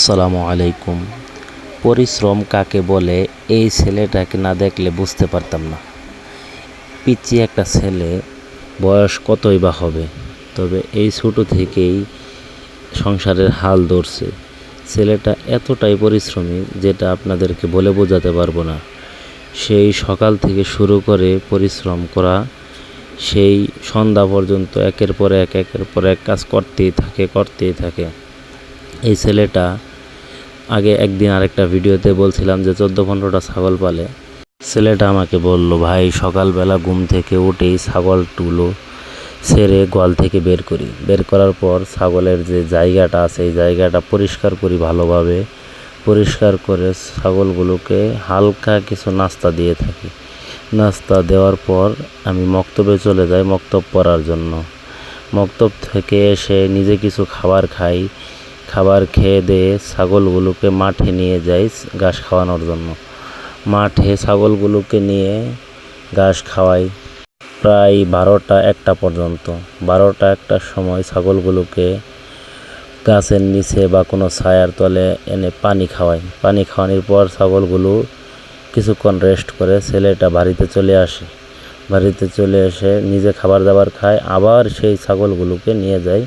আসসালামু আলাইকুম। পরিশ্রম কাকে বলে, এই ছেলেটাকে না দেখলে বুঝতে পারতাম না। পিচ্ছি একটা ছেলে, বয়স কতই বা হবে। তবে এই ছোটো থেকেই সংসারের হাল ধরছে। ছেলেটা এতটাই পরিশ্রমী যেটা আপনাদেরকে বলে বোঝাতে পারব না। সেই সকাল থেকে শুরু করে পরিশ্রম করা, সেই সন্ধ্যা পর্যন্ত একের পর এক, একের পর এক কাজ করতেই থাকে করতেই থাকে। এই ছেলেটা আগে একদিন আরেকটা ভিডিওতে বলছিলাম যে চোদ্দ পনেরোটা ছাগল পালে। ছেলেটা আমাকে বলল, ভাই, সকালবেলা ঘুম থেকে উঠেই ছাগলগুলো ছেড়ে গোয়াল থেকে বের করি। বের করার পর ছাগলের যে জায়গাটা আছে, এই জায়গাটা পরিষ্কার করি ভালোভাবে। পরিষ্কার করে ছাগলগুলোকে হালকা কিছু নাস্তা দিয়ে থাকি। নাস্তা দেওয়ার পর আমি মক্তবে চলে যাই মক্তব পড়ার জন্য। মক্তব থেকে এসে নিজে কিছু খাবার খাই। খাবার খেয়ে দিয়ে ছাগলগুলোকে মাঠে নিয়ে যাই ঘাস খাওয়ানোর জন্য। মাঠে ছাগলগুলোকে নিয়ে ঘাস খাওয়াই প্রায় বারোটা একটা পর্যন্ত। বারোটা একটার সময় ছাগলগুলোকে গাছের নিচে বা কোনো ছায়ার তলে এনে পানি খাওয়াই। পানি খাওয়ানোর পর ছাগলগুলো কিছুক্ষণ রেস্ট করে ছেলেটা বাড়িতে চলে আসে। বাড়িতে চলে এসে নিজে খাবার দাবার খায়, আবার সেই ছাগলগুলোকে নিয়ে যায়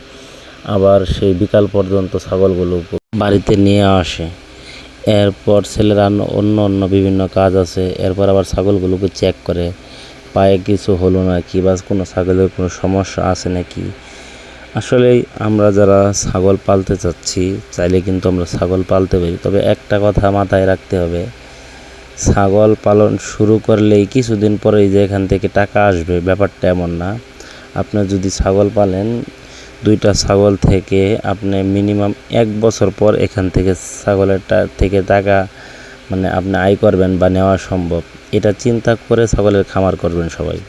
আবার সেই বিকাল পর্যন্ত ছাগলগুলো বাড়িতে নিয়ে আসে। এরপর ছেলেরা অন্য- অন্য বিভিন্ন কাজ আছে। এরপর আবার ছাগলগুলোকে চেক করে। পায়ে কিছু হলো নাকি বা কোনো ছাগলের কোনো সমস্যা আছে নাকি? আসলে আমরা যারা ছাগল পালতে চাচ্ছি, চাইলে কিন্তু আমরা ছাগল পালতে পারি। তবে একটা কথা মাথায় রাখতে হবে, ছাগল পালন শুরু করলেই কিছুদিন পরেই যে এখান থেকে টাকা আসবে, ব্যাপারটা এমন না। আপনি যদি ছাগল পালেন দুইটা ছাগল থেকে আপনি মিনিমাম এক বছর পর এখান থেকে ছাগলেরটা থেকে টাকা মানে আপনি আয় করবেন বা নেওয়া সম্ভব। এটা চিন্তা করে ছাগলের খামার করবেন সবাই।